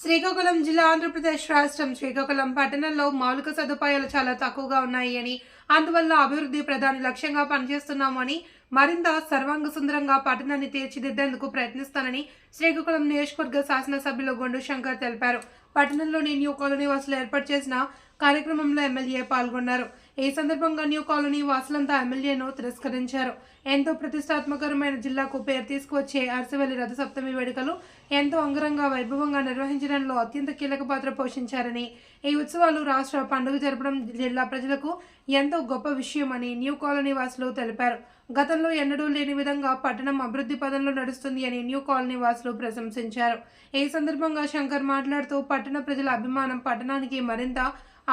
శ్రీకాకుళం జిల్లా ఆంధ్రప్రదేశ్ రాష్ట్రం శ్రీకాకుళం పట్టణంలో మౌలిక సదుపాయాలు చాలా తక్కువగా ఉన్నాయి అని అందువల్ల అభివృద్ధి ప్రధాన లక్ష్యంగా పనిచేస్తున్నామని మరింత సర్వాంగ సుందరంగా పట్టణాన్ని తీర్చిదిద్దేందుకు ప్రయత్నిస్తానని శ్రీకాకుళం నియోజకవర్గ శాసనసభ్యులు గొండు శంకర్ తెలిపారు. పట్టణంలోని న్యూ కాలనీ వాసులు ఏర్పాటు చేసిన కార్యక్రమంలో ఎమ్మెల్యే పాల్గొన్నారు. ఈ సందర్భంగా న్యూ కాలనీ వాసులంతా ఎమ్మెల్యేను తిరస్కరించారు. ఎంతో ప్రతిష్టాత్మకరమైన జిల్లాకు పేరు తీసుకువచ్చే అరసవల్లి రథసప్తమి వేడుకలు ఎంతో అంగరంగ వైభవంగా నిర్వహించడంలో అత్యంత కీలక పాత్ర పోషించారని ఈ ఉత్సవాలు రాష్ట్ర పండుగ జరపడం జిల్లా ప్రజలకు ఎంతో గొప్ప విషయమని న్యూ కాలనీ వాసులు తెలిపారు. గతంలో ఎన్నడూ లేని విధంగా పట్టణం అభివృద్ధి పదంలో నడుస్తుంది అని న్యూ కాలనీ వాసులు ప్రశంసించారు. ఈ సందర్భంగా శంకర్ మాట్లాడుతూ పట్టణ ప్రజల అభిమానం పట్టణానికి మరింత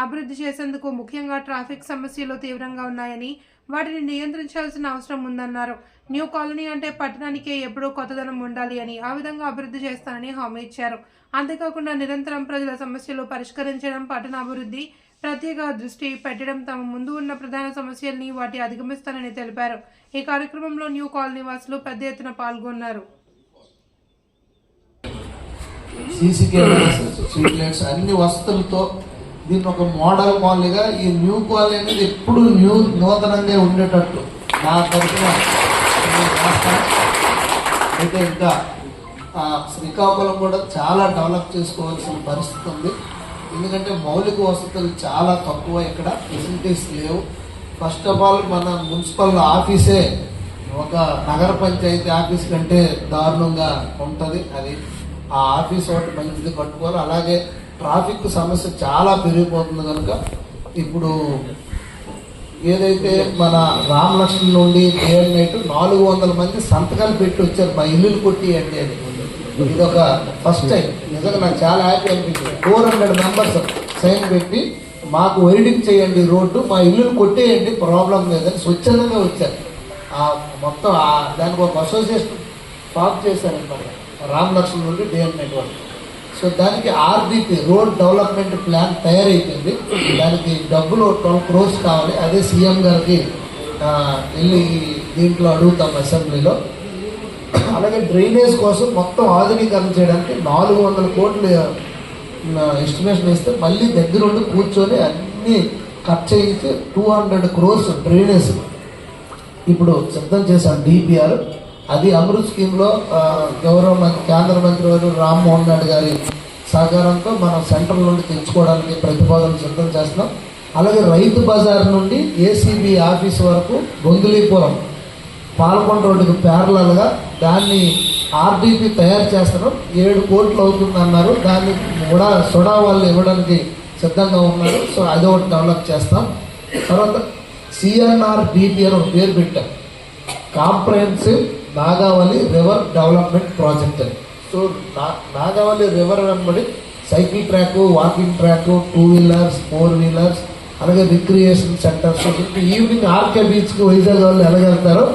అభివృద్ధి చేసేందుకు ముఖ్యంగా ట్రాఫిక్ సమస్యలు తీవ్రంగా ఉన్నాయని వాటిని నియంత్రించాల్సిన అవసరం ఉందన్నారు. న్యూ కాలనీ అంటే పట్టణానికే ఎప్పుడూ కొత్తదనం ఉండాలి అని ఆ విధంగా అభివృద్ధి చేస్తానని హామీ ఇచ్చారు. అంతేకాకుండా నిరంతరం ప్రజల సమస్యలు పరిష్కరించడం పట్టణ అభివృద్ధి ప్రత్యేక దృష్టి పెట్టడం తమ ముందు ఉన్న ప్రధాన సమస్యల్ని వాటి అధిగమిస్తానని తెలిపారు. ఈ కార్యక్రమంలో న్యూ కాలనీ వాసులు పెద్ద ఎత్తున పాల్గొన్నారు. సీసీ కెమెరాస్ స్ట్రీట్ లైట్స్ అన్ని వసతులతో దీన్ని ఒక మోడల్ కాలనీగా ఈ న్యూ కాలనీ అనేది ఎప్పుడు న్యూ నూతనంగా ఉండేటట్టు నా తరఫున అయితే ఇంకా శ్రీకాకుళం కూడా చాలా డెవలప్ చేసుకోవాల్సిన పరిస్థితి ఉంది. ఎందుకంటే మౌలిక వసతులు చాలా తక్కువ ఇక్కడ ఫెసిలిటీస్ లేవు. ఫస్ట్ ఆఫ్ ఆల్ మన మున్సిపల్ ఆఫీసే ఒక నగర పంచాయతీ ఆఫీస్ కంటే దారుణంగా ఉంటుంది. అది ఆ ఆఫీస్ ఒకటి మంచిది కట్టుకోవాలి అలాగే ట్రాఫిక్ సమస్య చాలా పెరిగిపోతుంది కనుక ఇప్పుడు ఏదైతే మన రామ్ లక్ష్మణ్ నుండి డే అండ్ నైట్ నాలుగు వందల మంది సంతకాలు పెట్టి వచ్చారు. మా ఇల్లులు కొట్టి అంటే అని ఇది ఒక ఫస్ట్ టైం నిజంగా నాకు చాలా హ్యాపీ అనిపించింది. ఫోర్ హండ్రెడ్ మెంబర్స్ సైన్ పెట్టి మాకు వైడింగ్ చేయండి రోడ్డు మా ఇల్లులు కొట్టేయండి ప్రాబ్లం లేదని స్వచ్ఛందంగా వచ్చారు. ఆ మొత్తం దానికి ఒక అసోసియేషన్ ఫామ్ చేశారనమాట రామ్ లక్ష్మణ్ నుండి డే అండ్ నైట్ వరకు. సో దానికి ఆర్డీపీ రోడ్ డెవలప్మెంట్ ప్లాన్ తయారైపోయింది. దానికి డబ్బులు ట్వెల్వ్ క్రోర్స్ కావాలి. అదే సీఎం గారికి వెళ్ళి దీంట్లో అడుగుతాం అసెంబ్లీలో. అలాగే డ్రైనేజ్ కోసం మొత్తం ఆధునీకరణ చేయడానికి నాలుగు వందల కోట్లు ఎస్టిమేషన్ ఇస్తే మళ్ళీ దగ్గరుండి కూర్చొని అన్నీ కట్ చేయించి టూ హండ్రెడ్ క్రోర్స్ డ్రైనేజ్. ఇప్పుడు సిద్ధం చేశాం డిపిఆర్ అది అమృత్ స్కీమ్లో గౌరవ మంత్రి కేంద్ర మంత్రి వారు రామ్మోహన్ రెడ్డి గారి సహకారంతో మనం సెంట్రల్ నుండి తెచ్చుకోవడానికి ప్రతిపాదన సిద్ధం చేస్తున్నాం. అలాగే రైతు బజార్ నుండి ఏసీబీ ఆఫీస్ వరకు గొంగులీపురం పాల్గొండ రోడ్డుకి ప్యారలల్గా దాన్ని ఆర్డీపీ తయారు చేస్తారు ఏడు కోట్లు అవుతుంది అన్నారు దాన్ని కూడా సొడా వాళ్ళు ఇవ్వడానికి సిద్ధంగా ఉన్నారు. సో అది ఒకటి డెవలప్ చేస్తాం. తర్వాత సిఎన్ఆర్ డిపి అని ఒక పేరు పెట్టాం. Comprehensive Nagavali river development project అని. సో నా నాగావళి రివర్ వెంబడి cycle track walking track two wheelers four wheelers అలాగే రిక్రియేషన్ సెంటర్స్. ఈవినింగ్ ఆర్కే బీచ్కి వైజాగ్ వాళ్ళు ఎలాగెళ్తారో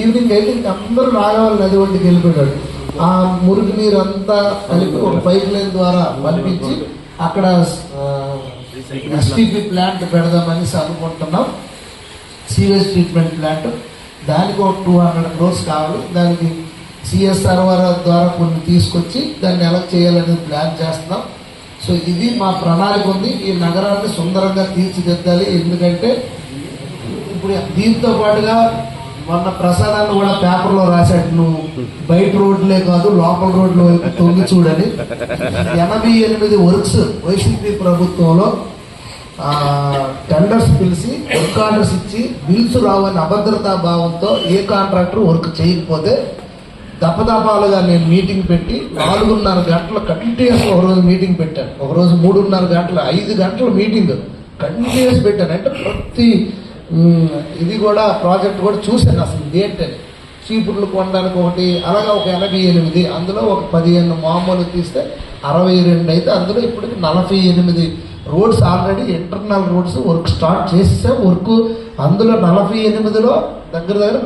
ఈవినింగ్ అయితే అందరూ నాగావళి నది ఒడ్డుకి వెళ్ళిపోయాడు ఆ మురికి నీరు అంతా కలిపి ఒక పైప్ లైన్ ద్వారా పంపించి అక్కడ ఎస్టీపీ ప్లాంట్ పెడదామని అనుకుంటున్నాం. సీవేజ్ ట్రీట్మెంట్ ప్లాంట్ దానికి ఒక టూ హండ్రెడ్ క్రోర్స్ కావాలి. దానికి సిఎస్ఆర్ ద్వారా కొన్ని తీసుకొచ్చి దాన్ని ఎలా చేయాలనేది ప్లాన్ చేస్తున్నాం. సో ఇది మా ప్రణాళిక ఉంది. ఈ నగరాన్ని సుందరంగా తీర్చిదిద్దాలి. ఎందుకంటే ఇప్పుడు దీంతో పాటుగా మొన్న ప్రసాదాన్ని కూడా పేపర్లో రాశాడు. నువ్వు బయట రోడ్లే కాదు లోపల రోడ్ల వైపు తొంగి చూడని. ఎనభై ఎనిమిది వర్క్స్ వైసీపీ ప్రభుత్వంలో టెండర్స్ పిలిచి వర్క్ ఆర్డర్స్ ఇచ్చి బిల్స్ రావని అభద్రతా భావంతో ఏ కాంట్రాక్టర్ వర్క్ చేయకపోతే దపదపాలుగా నేను మీటింగ్ పెట్టి నాలుగున్నర గంటలు కంటిన్యూస్ ఒకరోజు మీటింగ్ పెట్టాను. ఒక రోజు మూడున్నర గంటలు ఐదు గంటల మీటింగ్ కంటిన్యూస్ పెట్టాను. అంటే ప్రతి ఇది కూడా ప్రాజెక్ట్ కూడా చూశాను అసలు ఏంటంటే చీపుర్లు కొనడానికి ఒకటి అలాగా ఒక ఎనభై ఎనిమిది అందులో ఒక పదిహేను మామూలు తీస్తే అరవై రెండు అయితే అందులో ఇప్పటికి నలభై ఎనిమిది roads already internal roads work start చేస్తే వర్క్ అందులో నలభై ఎనిమిదిలో దగ్గర దగ్గర